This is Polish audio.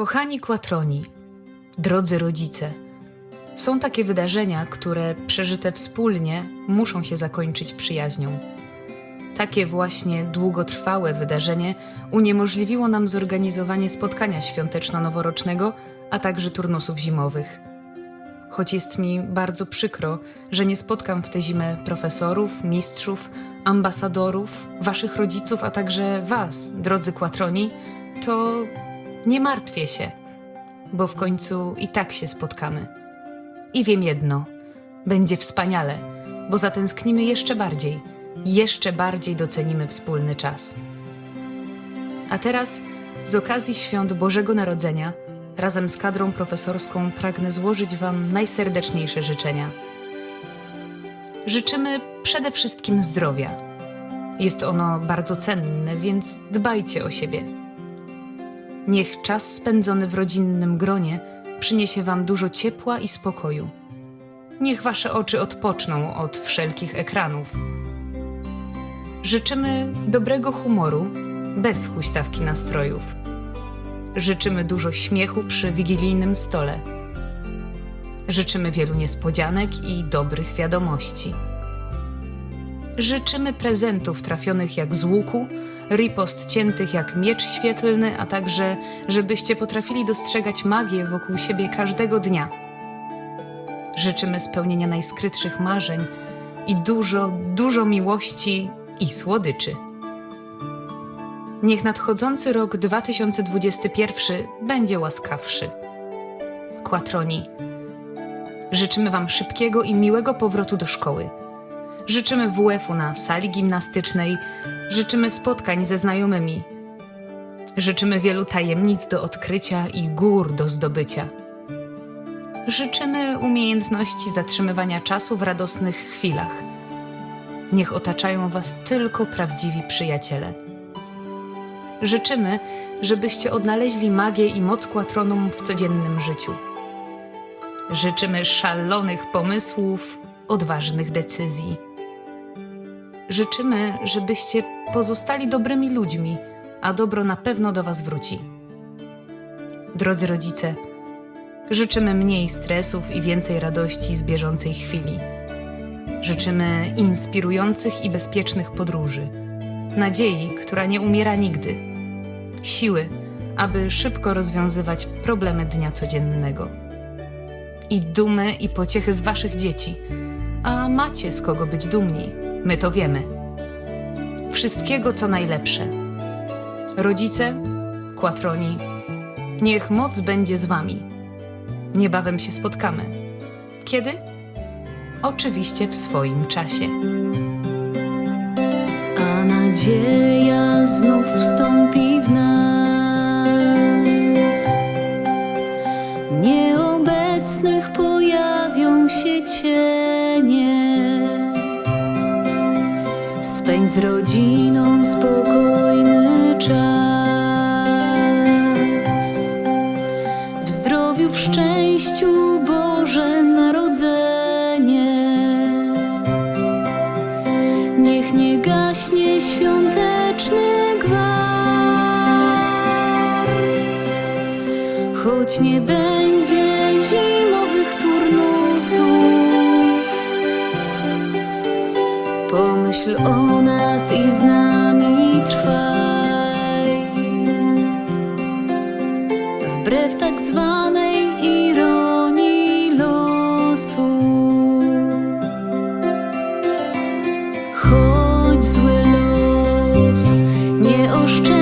Kochani kłatroni, drodzy rodzice, są takie wydarzenia, które przeżyte wspólnie muszą się zakończyć przyjaźnią. Takie właśnie długotrwałe wydarzenie uniemożliwiło nam zorganizowanie spotkania świąteczno-noworocznego, a także turnusów zimowych. Choć jest mi bardzo przykro, że nie spotkam w tę zimę profesorów, mistrzów, ambasadorów, waszych rodziców, a także was, drodzy kłatroni, to nie martwię się, bo w końcu i tak się spotkamy. I wiem jedno: będzie wspaniale, bo zatęsknimy jeszcze bardziej, jeszcze bardziej docenimy wspólny czas. A teraz, z okazji świąt Bożego Narodzenia, razem z kadrą profesorską pragnę złożyć Wam najserdeczniejsze życzenia. Życzymy przede wszystkim zdrowia. Jest ono bardzo cenne, więc dbajcie o siebie. Niech czas spędzony w rodzinnym gronie przyniesie Wam dużo ciepła i spokoju. Niech Wasze oczy odpoczną od wszelkich ekranów. Życzymy dobrego humoru, bez huśtawki nastrojów. Życzymy dużo śmiechu przy wigilijnym stole. Życzymy wielu niespodzianek i dobrych wiadomości. Życzymy prezentów trafionych jak z łuku, ripost ciętych jak miecz świetlny, a także, żebyście potrafili dostrzegać magię wokół siebie każdego dnia. Życzymy spełnienia najskrytszych marzeń i dużo, dużo miłości i słodyczy. Niech nadchodzący rok 2021 będzie łaskawszy. Kłatroni, życzymy Wam szybkiego i miłego powrotu do szkoły. Życzymy WF-u na sali gimnastycznej, życzymy spotkań ze znajomymi. Życzymy wielu tajemnic do odkrycia i gór do zdobycia. Życzymy umiejętności zatrzymywania czasu w radosnych chwilach. Niech otaczają Was tylko prawdziwi przyjaciele. Życzymy, żebyście odnaleźli magię i moc kłatronum w codziennym życiu. Życzymy szalonych pomysłów, odważnych decyzji. Życzymy, żebyście pozostali dobrymi ludźmi, a dobro na pewno do Was wróci. Drodzy rodzice, życzymy mniej stresów i więcej radości z bieżącej chwili. Życzymy inspirujących i bezpiecznych podróży, nadziei, która nie umiera nigdy, siły, aby szybko rozwiązywać problemy dnia codziennego, i dumy i pociechy z Waszych dzieci. A macie z kogo być dumni, my to wiemy. Wszystkiego, co najlepsze. Rodzice, kłatroni, niech moc będzie z Wami. Niebawem się spotkamy. Kiedy? Oczywiście w swoim czasie. a nadzieja znów wstąpi Spędź z rodziną spokojny czas. W zdrowiu, w szczęściu Boże Narodzenie. Niech nie gaśnie świąteczny gwar, choć nie będzie zimowych turnusów. Myśl o nas i z nami trwaj. Wbrew tak zwanej ironii losu Choć zły los nie oszczędza